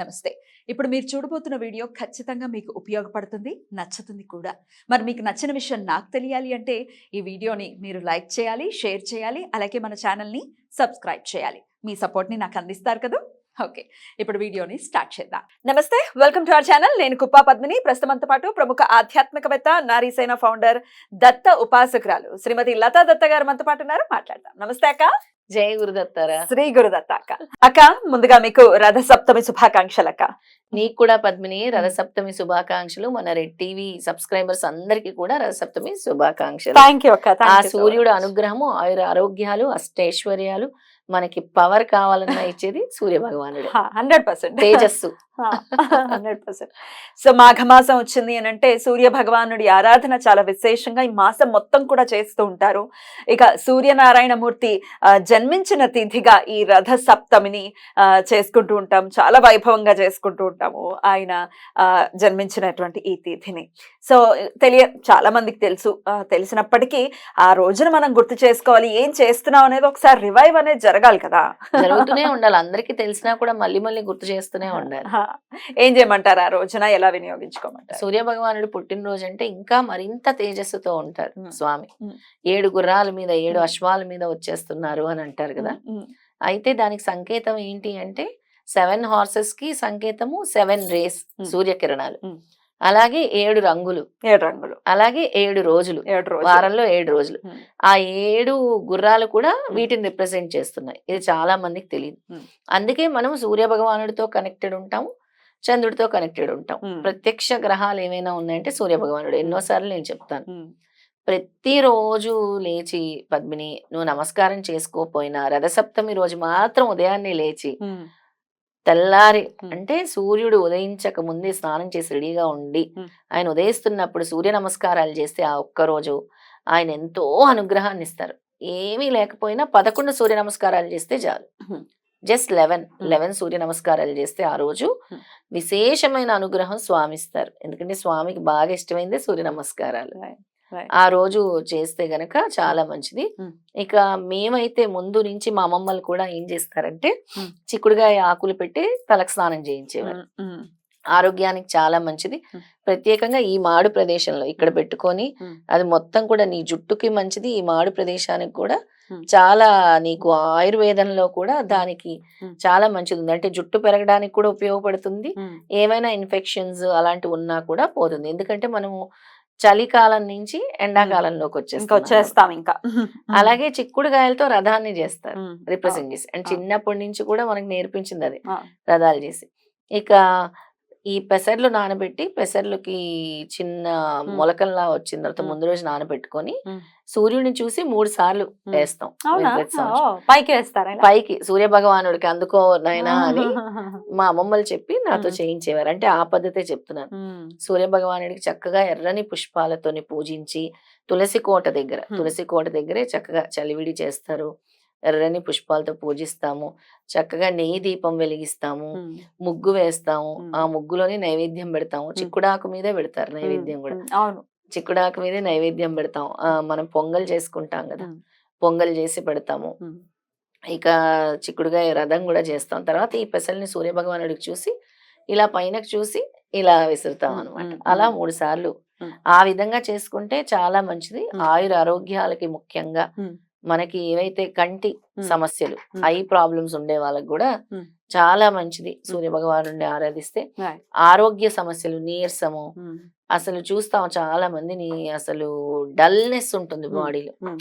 నమస్తే. ఇప్పుడు మీరు చూడబోతున్న వీడియో ఖచ్చితంగా మీకు ఉపయోగపడుతుంది నచ్చుతుంది కూడా. మరి మీకు నచ్చిన విషయం నాకు తెలియాలి అంటే ఈ వీడియోని మీరు లైక్ చేయాలి షేర్ చేయాలి అలాగే మన ఛానల్ని సబ్స్క్రైబ్ చేయాలి. మీ సపోర్ట్ని నాకు అందిస్తారు కదా? ఓకే. ఇప్పుడు వీడియోని స్టార్ట్ చేద్దాం. నమస్తే వెల్కమ్ టు అవర్ ఛానల్. నేను కుప్పా పద్మిని. ప్రస్తుతంతో పాటు ప్రముఖ ఆధ్యాత్మికవేత్త నారీసేన ఫౌండర్ దత్త ఉపాసకురాలు శ్రీమతి లతా దత్త గారు మనతో పాటు ఉన్నారు. మాట్లాడదాం. నమస్తే అక్క. జయ గురుదత్తారా శ్రీ గురుదత్త అక్క అక్క ముందుగా మీకు రథ సప్తమి శుభాకాంక్షలు అక్క నీకు కూడా పద్మిని రథసప్తమి శుభాకాంక్షలు. మన రెడ్ టీవీ సబ్స్క్రైబర్స్ అందరికీ కూడా రథసప్తమి శుభాకాంక్షలు. థ్యాంక్ యూ అక్క ఆ సూర్యుడు అనుగ్రహము ఆయుర ఆరోగ్యాలు అష్టైశ్వర్యాలు మనకి పవర్ కావాలన్నా ఇచ్చేది సూర్య భగవానుడు హండ్రెడ్ పర్సెంట్. తేజస్సు. Hundred percent. సో మాఘమాసం వచ్చింది అని అంటే సూర్య భగవానుడి ఆరాధన చాలా విశేషంగా ఈ మాసం మొత్తం కూడా చేస్తూ ఉంటారు. ఇక సూర్యనారాయణ మూర్తి ఆ, జన్మించిన తిథిగా ఈ రథ సప్తమిని చేసుకుంటూ ఉంటాం. చాలా వైభవంగా చేసుకుంటూ ఉంటాము ఆయన ఆ, జన్మించినటువంటి ఈ తిథిని. సో తెలియ చాలా మందికి తెలుసు. తెలిసినప్పటికీ ఆ రోజున మనం గుర్తు చేసుకోవాలి. ఏం చేస్తున్నాం అనేది ఒకసారి రివైవ్ అనేది జరగాలి కదా జరుగుతూనే ఉండాలి అందరికీ తెలిసినా కూడా మళ్ళీ మళ్ళీ గుర్తు చేస్తూనే ఉండాలి. ఏం చేయమంటారు ఆ రోజున ఎలా వినియోగించుకోమంటారు సూర్య భగవానుడు పుట్టినరోజు అంటే ఇంకా మరింత తేజస్సుతో ఉంటారు. స్వామి. ఏడు గుర్రాల మీద ఏడు. అశ్వాల మీద వచ్చేస్తున్నారు అని అంటారు కదా అయితే దానికి సంకేతం ఏంటి అంటే సెవెన్ హార్సెస్కి సంకేతము సెవెన్ రేస్. సూర్యకిరణాలు. అలాగే ఏడు రంగులు. ఏడు రంగులు. అలాగే ఏడు రోజులు. ఏడు రోజులు. వారంలో ఏడు రోజులు. ఆ ఏడు గుర్రాలు కూడా వీటిని రిప్రజెంట్ చేస్తున్నాయి. ఇది చాలా మందికి తెలియదు. అందుకే మనం సూర్య భగవానుడితో కనెక్టెడ్ ఉంటాము చంద్రుడితో కనెక్టెడ్ ఉంటాం. ప్రత్యక్ష గ్రహాలు ఏమైనా ఉన్నాయంటే సూర్య భగవానుడు. ఎన్నోసార్లు నేను చెప్తాను. ప్రతిరోజు లేచి పద్మిని నువ్వు నమస్కారం చేసుకోపోయినా రథసప్తమి రోజు మాత్రం ఉదయాన్నే లేచి తెల్లారి. అంటే సూర్యుడు ఉదయించక ముందే స్నానం చేసి రెడీగా ఉండి. ఆయన ఉదయిస్తున్నప్పుడు సూర్య నమస్కారాలు చేస్తే ఆ ఒక్క రోజు ఆయన ఎంతో అనుగ్రహాన్ని ఇస్తారు ఏమీ లేకపోయినా పదకొండు సూర్య నమస్కారాలు చేస్తే చాలు. Just eleven. లెవెన్ సూర్య నమస్కారాలు చేస్తే ఆ రోజు. విశేషమైన అనుగ్రహం స్వామి ఇస్తారు ఎందుకంటే స్వామికి బాగా ఇష్టమైందే సూర్య నమస్కారాలు. ఆ రోజు చేస్తే గనక చాలా మంచిది. Hmm. ఇక మేమైతే ముందు నుంచి మా అమ్మమ్మలు కూడా ఏం చేస్తారంటే Hmm. చిక్కుడుగాయ ఆకులు పెట్టి తలకు స్నానం చేయించేవారు. ఆరోగ్యానికి చాలా మంచిది. Hmm. ప్రత్యేకంగా ఈ మాడు ప్రదేశంలో ఇక్కడ పెట్టుకొని Hmm. అది మొత్తం కూడా నీ జుట్టుకి మంచిది ఈ మాడు ప్రదేశానికి కూడా Hmm. చాలా నీకు ఆయుర్వేదంలో కూడా దానికి Hmm. చాలా మంచిది ఉంది. అంటే జుట్టు పెరగడానికి కూడా ఉపయోగపడుతుంది. ఏమైనా ఇన్ఫెక్షన్స్ అలాంటివి ఉన్నా కూడా పోతుంది. ఎందుకంటే మనము చలికాలం నుంచి ఎండాకాలంలోకి వచ్చేస్తాం వచ్చేస్తాం ఇంకా. అలాగే చిక్కుడుగాయలతో రథాన్ని చేస్తారు రిప్రజెంట్ చేసి. అండ్. చిన్నప్పటి నుంచి కూడా మనకు నేర్పించింది అది. రథాలు చేసి. ఇక ఈ పెసర్లు నానబెట్టి పెసర్లకి చిన్న మొలకల్లా వచ్చిన తర్వాత. ముందు రోజు నానబెట్టుకొని. సూర్యుడిని చూసి మూడు సార్లు. వేస్తాం పైకి వేస్తారా? పైకి సూర్య భగవానుడికి అందుకో నాయనా అని మా అమ్మమ్మలు చెప్పి నాతో. చేయించేవారు అంటే ఆ పద్ధతే చెప్తున్నాను సూర్య భగవానుడికి చక్కగా ఎర్రని పుష్పాలతోని పూజించి తులసి కోట దగ్గర. తులసి కోట దగ్గరే చక్కగా చలివిడి చేస్తారు ఎర్రని పుష్పాలతో పూజిస్తాము. చక్కగా నెయ్యి దీపం వెలిగిస్తాము. ముగ్గు వేస్తాము. ఆ ముగ్గులోని నైవేద్యం పెడతాము. చిక్కుడాకు మీదే పెడతారు నైవేద్యం కూడా. అవును. చిక్కుడాకు మీదే నైవేద్యం పెడతాం మనం పొంగల్ చేసుకుంటాం కదా. పొంగల్ చేసి పెడతాము. ఇక చిక్కుడుగా రథం కూడా చేస్తాం. తర్వాత ఈ పెసల్ని సూర్య భగవానుడికి చూసి ఇలా పైనకు చూసి ఇలా విసురుతాం అనమాట అలా. మూడు సార్లు. ఆ విధంగా చేసుకుంటే చాలా మంచిది. ఆయుర ఆరోగ్యాలకి ముఖ్యంగా. మనకి ఏవైతే కంటి. సమస్యలు. ఐ ప్రాబ్లమ్స్ ఉండే వాళ్ళకి కూడా. చాలా మంచిది సూర్య భగవాను ఆరాధిస్తే. ఆరోగ్య సమస్యలు నీరసము అసలు చూస్తాం చాలా మందిని అసలు డల్నెస్ ఉంటుంది. బాడీలో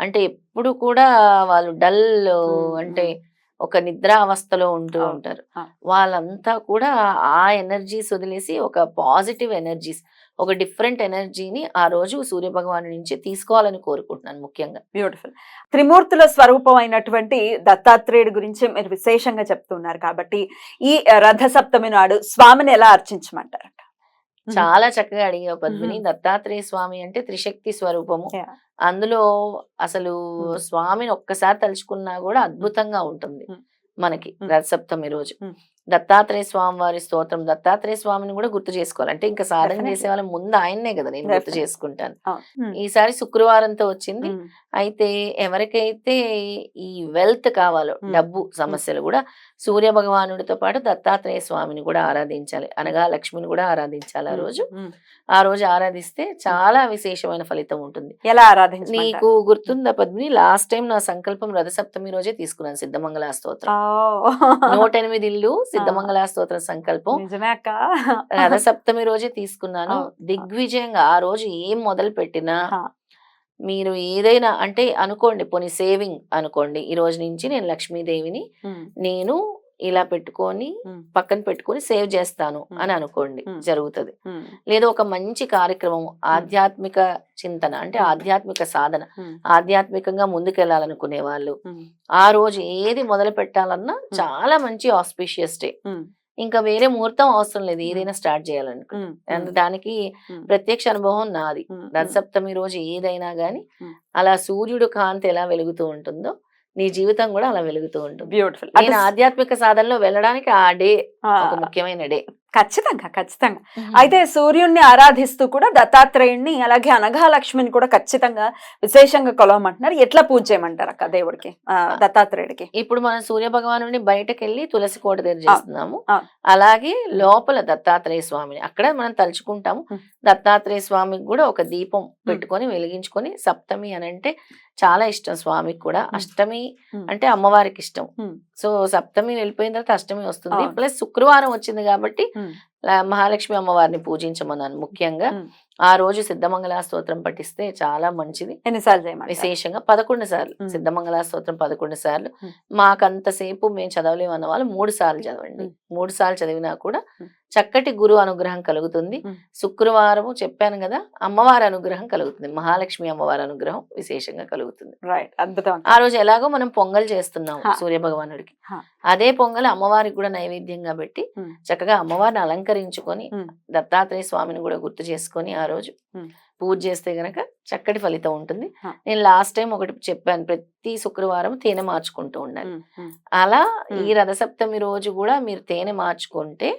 అంటే ఎప్పుడు కూడా వాళ్ళు డల్ అంటే. ఒక నిద్రావస్థలో ఉంటూ అవును. ఉంటారు. వాళ్ళంతా కూడా ఆ ఎనర్జీస్ వదిలేసి ఒక పాజిటివ్ ఎనర్జీస్ ఒక డిఫరెంట్ ఎనర్జీని ఆ రోజు సూర్య భగవాను నుంచి తీసుకోవాలని కోరుకుంటున్నాను ముఖ్యంగా బ్యూటిఫుల్ త్రిమూర్తుల స్వరూపం అయినటువంటి దత్తాత్రేయుడి గురించి మీరు విశేషంగా చెప్తున్నారు కాబట్టి ఈ రథ సప్తమి నాడు స్వామిని ఎలా అర్చించమంటారు చాలా చక్కగా అడిగావు పద్మిని. దత్తాత్రేయ స్వామి అంటే త్రిశక్తి స్వరూపము. అందులో అసలు. స్వామిని ఒక్కసారి తలుచుకున్నా కూడా అద్భుతంగా ఉంటుంది. మనకి. రథసప్తమి రోజు. దత్తాత్రేయ స్వామి వారి స్తోత్రం దత్తాత్రేయ స్వామిని కూడా గుర్తు చేసుకోవాలి అంటే ఇంకా సాధన. చేసే వాళ్ళ ముందు ఆయన్నే కదా నేను గుర్తు. చేసుకుంటాను. ఈసారి శుక్రవారంతో వచ్చింది. అయితే ఎవరికైతే ఈ వెల్త్ కావాలో. డబ్బు సమస్యలు కూడా సూర్య భగవానుడితో పాటు దత్తాత్రేయ స్వామిని కూడా ఆరాధించాలి అనగా లక్ష్మిని కూడా ఆరాధించాలి ఆ రోజు. ఆ రోజు ఆరాధిస్తే చాలా విశేషమైన ఫలితం ఉంటుంది ఎలా ఆరాధించమంటారు నీకు గుర్తుందా పద్మిని లాస్ట్ టైం నా సంకల్పం రథసప్తమి రోజే తీసుకున్నాను సిద్ధమంగళ స్తోత్రం. నూట ఎనిమిది ఇల్లు సిద్ధమంగళ స్తోత్రం సంకల్పం రథసప్తమి రోజే తీసుకున్నాను. దిగ్విజయంగా ఆ రోజు ఏం మొదలు పెట్టినా. మీరు ఏదైనా అంటే అనుకోండి పోనీ సేవింగ్ అనుకోండి ఈ రోజు నుంచి నేను లక్ష్మీదేవిని. నేను ఇలా పెట్టుకొని. పక్కన పెట్టుకొని సేవ్ చేస్తాను. అని అనుకోండి. జరుగుతుంది. లేదా ఒక మంచి కార్యక్రమం ఆధ్యాత్మిక చింతన అంటే. ఆధ్యాత్మిక సాధన. ఆధ్యాత్మికంగా ముందుకెళ్ళాలనుకునే వాళ్ళు. ఆ రోజు ఏది మొదలు పెట్టాలన్నా చాలా మంచి ఆస్పిషియస్ డే. ఇంకా వేరే ముహూర్తం అవసరం లేదు ఏదైనా స్టార్ట్ చేయాలనుకో ఉమ్. అండ్ దానికి. ప్రత్యక్ష అనుభవం నాది. రథసప్తమి రోజు ఏదైనా గాని. అలా సూర్యుడు కాంతి ఎలా వెలుగుతూ ఉంటుందో నీ జీవితం కూడా అలా వెలుగుతూ ఉంటుంది. బ్యూటిఫుల్ నేను ఆధ్యాత్మిక సాధనలో వెళ్ళడానికి ఆ డే ఒక ముఖ్యమైన డే. ఖచ్చితంగా ఖచ్చితంగా. అయితే సూర్యుడిని ఆరాధిస్తూ కూడా దత్తాత్రేయుణ్ణి అలాగే అనఘాలక్ష్మిని కూడా ఖచ్చితంగా విశేషంగా కొలవమంటున్నారు. ఎట్లా పూజ చేయమంటారు అక్క దేవుడికి దత్తాత్రేయుడికి? ఇప్పుడు మనం సూర్య భగవాను బయటకు వెళ్ళి తులసి కోట దగ్గర చేస్తున్నాము. అలాగే లోపల దత్తాత్రేయ స్వామిని అక్కడ మనం తలుచుకుంటాము. దత్తాత్రేయ స్వామికి కూడా ఒక దీపం పెట్టుకొని వెలిగించుకొని సప్తమి అని అంటే చాలా ఇష్టం స్వామికి కూడా. అష్టమి. అంటే అమ్మవారికి ఇష్టం. సో సప్తమి వెళ్ళిపోయిన తర్వాత అష్టమి వస్తుంది. ప్లస్ శుక్రవారం వచ్చింది కాబట్టి మహాలక్ష్మి అమ్మవారిని పూజించమన్నాను ముఖ్యంగా. ఆ రోజు సిద్ధమంగళ స్తోత్రం పఠిస్తే చాలా మంచిది ఎన్నిసార్లు విశేషంగా పదకొండు సార్లు. సిద్ధమంగళ స్తోత్రం పదకొండు సార్లు. మాకంతసేపు మేము చదవలేము అన్న వాళ్ళు మూడు సార్లు చదవండి. మూడు సార్లు చదివినా కూడా. చక్కటి గురు అనుగ్రహం కలుగుతుంది ఉం. శుక్రవారము చెప్పాను కదా అమ్మవారి అనుగ్రహం కలుగుతుంది మహాలక్ష్మి అమ్మవారి అనుగ్రహం విశేషంగా కలుగుతుంది రైట్ అద్భుతం ఆ రోజు ఎలాగో మనం పొంగల్ చేస్తున్నాం. సూర్య భగవానుడికి. అదే పొంగల్ అమ్మవారికి కూడా నైవేద్యంగా పెట్టి. చక్కగా అమ్మవారిని అలంకరించుకొని. దత్తాత్రేయ స్వామిని కూడా గుర్తు చేసుకొని ఆ రోజు. పూజ చేస్తే గనక చక్కటి ఫలితం ఉంటుంది. నేను లాస్ట్ టైం ఒకటి చెప్పాను ప్రతి శుక్రవారం తేనె మార్చుకుంటూ ఉండాలి అలా. ఈ రథసప్తమి రోజు కూడా మీరు తేనె మార్చుకుంటే.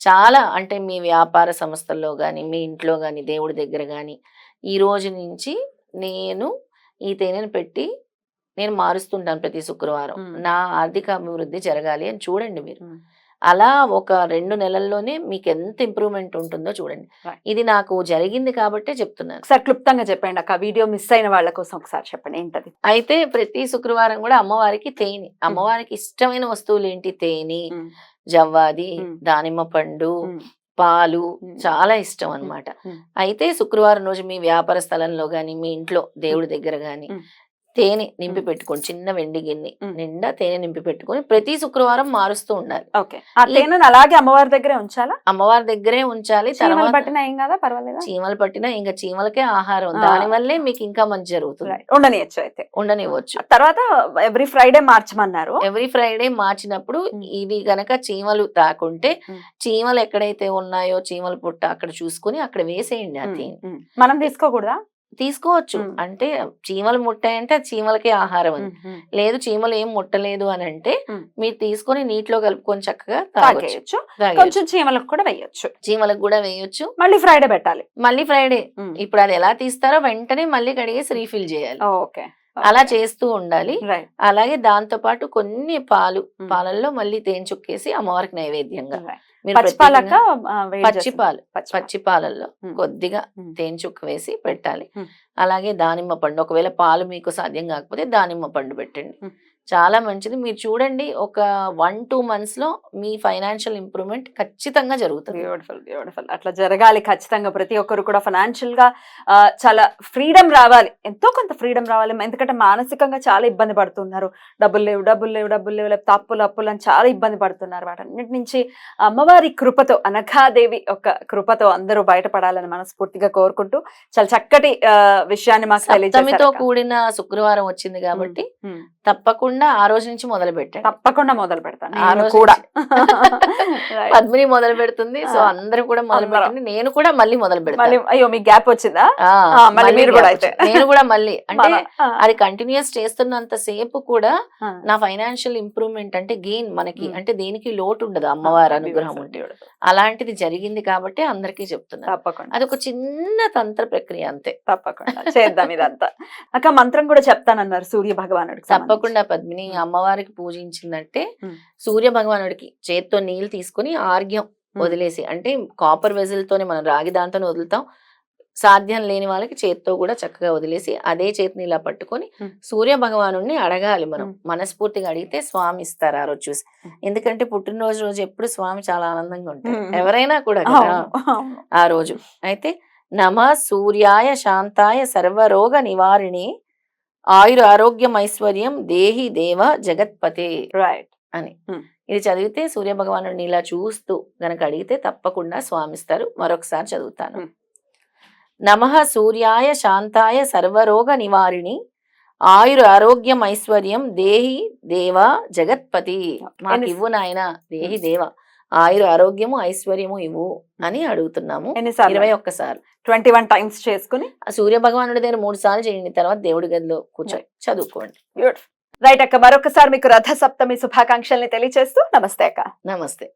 చాలా అంటే మీ వ్యాపార సంస్థల్లో గాని మీ ఇంట్లో గాని దేవుడి దగ్గర గాని ఈ రోజు నుంచి నేను ఈ తేనెను పెట్టి నేను మారుస్తుంటాను ప్రతి శుక్రవారం. నా ఆర్థిక అభివృద్ధి జరగాలి అని చూడండి మీరు. అలా ఒక రెండు నెలల్లోనే మీకు ఎంత ఇంప్రూవ్మెంట్ ఉంటుందో చూడండి. ఇది నాకు జరిగింది కాబట్టే చెప్తున్నాను ఒకసారి క్లుప్తంగా చెప్పండి అక్క వీడియో మిస్ అయిన వాళ్ళ కోసం ఒకసారి చెప్పండి ఏంటది అయితే ప్రతి శుక్రవారం కూడా అమ్మవారికి తేనె అమ్మవారికి ఇష్టమైన వస్తువులు ఏంటి తేనె జవ్వాది. దానిమ్మ పండు పాలు. చాలా ఇష్టం అన్నమాట ఉమ్. అయితే శుక్రవారం రోజు మీ వ్యాపార స్థలంలో గాని మీ ఇంట్లో దేవుడి దగ్గర గాని ఉమ్. తేనె నింపి. పెట్టుకోండి చిన్న వెండి గిన్నె. నిండా తేనె నింపి పెట్టుకొని ప్రతి శుక్రవారం మారుస్తూ ఉండాలి ఓకే ఆ ఈ- తేనెను అలాగే అమ్మవారి దగ్గరే ఉంచాలా అమ్మవారి దగ్గరే ఉంచాలి చీమలు పట్టినా ఏం కదా పర్వాలేదా చీమలు పట్టినా ఇంకా చీమలకే ఆహారం. దాని వల్లే మీకు ఇంకా మంచి జరుగుతుంది. ఉండనియచ్చు అయితే ఉండనివ్వచ్చు తర్వాత ఎవ్రీ ఫ్రైడే మార్చమన్నారు ఎవ్రీ ఫ్రైడే మార్చినప్పుడు. ఇవి గనక చీమలు తాకుంటే. చీమలు ఎక్కడైతే ఉన్నాయో చీమల పుట్ట అక్కడ చూసుకుని అక్కడ వేసేయండి ఆ తేనె. మనం తీసుకోకూడదా తీసుకోవచ్చు. అంటే చీమలు ముట్టాయంటే ఆ చీమలకే ఆహారం అని. లేదు చీమలు ఏం ముట్టలేదు అని అంటే. మీరు తీసుకొని నీటిలో కలుపుకొని చక్కగా తాగేయచ్చు. కొంచెం చీమలకు కూడా వేయొచ్చు చీమలకు కూడా వేయొచ్చు మళ్ళీ ఫ్రైడే పెట్టాలి మళ్ళీ ఫ్రైడే. ఇప్పుడు అది ఎలా తీస్తారో వెంటనే మళ్ళీ కడిగేసి రీఫిల్ చేయాలి ఓకే అలా చేస్తూ ఉండాలి అలాగే దాంతో పాటు కొన్ని పాలు. పాలల్లో మళ్ళీ తేనె చుక్కేసి అమ్మవారికి నైవేద్యంగా రైట్ మీరు పచ్చిపాలక ప్రత్యేకంగా పచ్చి పాలు పచ్చి పచ్చి పాలల్లో ఉమ్. కొద్దిగా. తేనె చుక్క వేసి పెట్టాలి. అలాగే దానిమ్మ పండు ఒకవేళ పాలు మీకు సాధ్యం కాకపోతే దానిమ్మ పండు పెట్టండి. చాలా మంచిది. మీరు చూడండి ఒక వన్ టూ మంత్స్లో మీ ఫైనాన్షియల్ ఇంప్రూవ్మెంట్ ఖచ్చితంగా జరుగుతుంది. బ్యూటిఫుల్ బ్యూటిఫుల్ అట్లా జరగాలి ఖచ్చితంగా. ప్రతి ఒక్కరు కూడా ఫైనాన్షియల్గా చాలా ఫ్రీడమ్ రావాలి. ఎంతో కొంత ఫ్రీడమ్ రావాలి. ఎందుకంటే మానసికంగా చాలా ఇబ్బంది పడుతున్నారు. డబ్బులు లేవు డబ్బులు లేవు డబ్బులు లేవు లేకపోతే అప్పులు అప్పులు అని చాలా ఇబ్బంది పడుతున్నారు. వాటన్నిటి నుంచి అమ్మవారి కృపతో అనఘాదేవి ఒక కృపతో అందరూ బయటపడాలని మనస్ఫూర్తిగా కోరుకుంటూ చాలా చక్కటి విషయాన్ని మాకు తెలియజేశారు కూడిన శుక్రవారం వచ్చింది కాబట్టి తప్పకుండా తప్పకుండా ఆ రోజు నుంచి మొదలు పెట్టండి. తప్పకుండా మొదలు పెడతాను. కూడా. పద్మిని మొదలు పెడుతుంది. సో. అందరూ కూడా మొదలు. పెట్టండి నేను కూడా మళ్ళీ మొదలు పెడతాను అయ్యో మీకు గ్యాప్ వచ్చిందా? మీరు కూడా అయితే. నేను కూడా మళ్ళీ. అంటే అది కంటిన్యూస్ చేస్తున్నంత సేపు కూడా. నా ఫైనాన్షియల్ ఇంప్రూవ్మెంట్ అంటే గెయిన్ మనకి. అంటే దేనికి లోటు ఉండదు. అమ్మవారి అనుగ్రహం ఉంటే. అలాంటిది జరిగింది కాబట్టి అందరికీ చెప్తున్నా తప్పకుండా. అది ఒక చిన్న తంత్ర ప్రక్రియ అంతే. తప్పకుండా. చేద్దాం ఇదంతా. అక్క మంత్రం కూడా చెప్తానన్నారు సూర్య భగవానుడికి తప్పకుండా పద్మిని మ్మ్. అమ్మవారికి పూజించిందంటే. సూర్య భగవానుడికి చేత్తో నీళ్ళు తీసుకొని ఆర్ఘ్యం మ్మ్. వదిలేసి అంటే కాపర్ వెజిల్తోనే మనం రాగి దాంతో వదులుతాం సాధ్యం లేని వాళ్ళకి చేత్తో కూడా చక్కగా వదిలేసి అదే చేతిని ఇలా పట్టుకొని. సూర్య భగవాను అడగాలి మనం. మనస్ఫూర్తిగా అడిగితే స్వామి ఇస్తారు ఆ రోజు చూసి. ఎందుకంటే పుట్టినరోజు రోజు ఎప్పుడు స్వామి చాలా ఆనందంగా ఉంటారు. ఎవరైనా కూడా. ఆ రోజు అయితే నమ సూర్యాయ శాంతాయ సర్వరోగ నివారిణి ఆయుర ఆరోగ్యం ఐశ్వర్యం దేహి దేవ జగత్పతే రైట్ అని. Hmm. ఇది చదివితే సూర్య భగవాను ఇలా చూస్తూ గనక అడిగితే తప్పకుండా స్వామిస్తారు. మరొకసారి చదువుతాను. Hmm. నమ సూర్యాయ శాంతాయ సర్వరోగ నివారిణి. ఆయుర ఆరోగ్యం ఐశ్వర్యం దేహి దేవ జగత్పతి. మాకు ఇవ్వు నాయన. దేహి దేవ. ఆయుర ఆరోగ్యము ఐశ్వర్యము ఇవ్వు అని అడుగుతున్నాము. ఇరవై ఒక్కసారి. ట్వంటీ వన్ టైమ్స్ చేసుకుని ఆ సూర్య భగవానుడి దగ్గర మూడు సార్లు చేయండి. తర్వాత దేవుడి గదిలో కూర్చొని చదువుకోండి. రైట్ అక్క. మరొకసారి మీకు రథ సప్తమి శుభాకాంక్షల్ని తెలియజేస్తూ నమస్తే అక్క. నమస్తే.